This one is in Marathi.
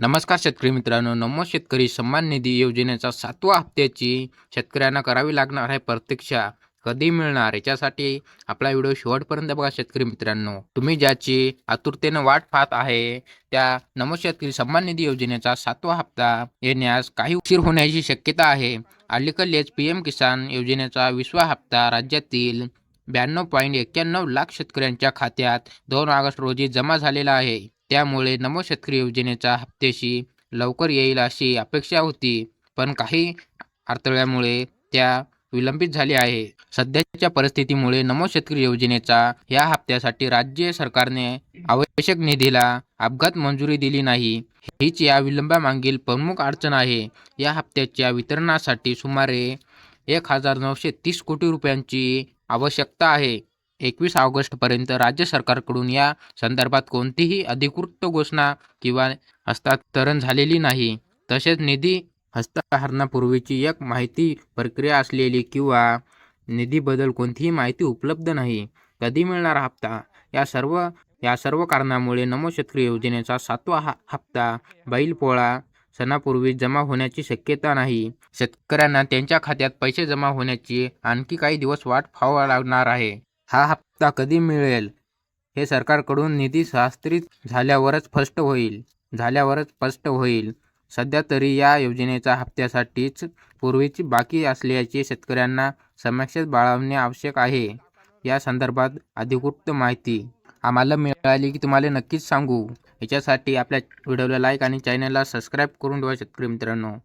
नमस्कार शेतकरी मित्रांनो नमो शेतकरी सन्मान निधी योजनेचा सातवा हप्त्याची शेतकऱ्यांना करावी लागणार आहे प्रतीक्षा कधी मिळणार? याच्यासाठी आपला व्हिडिओ शेवटपर्यंत बघा शेतकरी मित्रांनो. तुम्ही ज्याची आतुरतेनं वाट पाहत आहे त्या नमो शेतकरी सन्मान निधी योजनेचा सातवा हप्ता येण्यास काही उशीर होण्याची शक्यता आहे. अलीकडलेच पी एम किसान योजनेचा विसवा हप्ता राज्यातील ब्याण्णव पॉईंट एक्क्याण्णव लाख शेतकऱ्यांच्या खात्यात दोन ऑगस्ट रोजी जमा झालेला आहे. त्यामुळे नमो शेतकरी योजनेचा हप्त्याशी लवकर येईल अशी अपेक्षा होती. पण काही अडथळ्यामुळे त्या विलंबित झाली आहे सध्याच्या परिस्थितीमुळे नमो शेतकरी योजनेचा या हप्त्यासाठी राज्य सरकारने आवश्यक निधीला अपघात मंजुरी दिली नाही. हीच या विलंबामागील प्रमुख अडचण आहे. या हप्त्याच्या वितरणासाठी सुमारे एक हजार नऊशे तीस कोटी रुपयांची आवश्यकता आहे. एकवीस ऑगस्टपर्यंत राज्य सरकारकडून या संदर्भात कोणतीही अधिकृत घोषणा किंवा हस्तांतरण झालेली नाही. तसेच निधी हस्तांतरणापूर्वीची एक माहिती प्रक्रिया असलेली किंवा निधीबद्दल कोणतीही माहिती उपलब्ध नाही. कधी मिळणारा हप्ता? या सर्व या सर्व कारणामुळे नमो शेतकरी योजनेचा सातवा हप्ता बैलपोळा सणापूर्वी जमा होण्याची शक्यता नाही. शेतकऱ्यांना त्यांच्या खात्यात पैसे जमा होण्याची आणखी काही दिवस वाट पाहावा लागणार आहे. हा हप्ता कधी मिळेल? हे सरकारकडून निधी शास्त्रित झाल्यावरच स्पष्ट होईल. झाल्यावरच स्पष्ट होईल. सध्या तरी या योजनेचा हप्त्यासाठीच पूर्वीची बाकी असल्याचे शेतकऱ्यांना समक्षेत बाळगणे आवश्यक आहे. या संदर्भात अधिकृत माहिती आम्हाला मिळाली की तुम्हाला नक्कीच सांगू. याच्यासाठी आपल्या व्हिडिओला लाईक आणि चॅनलला सबस्क्राईब करून ठेवा शेतकरी मित्रांनो.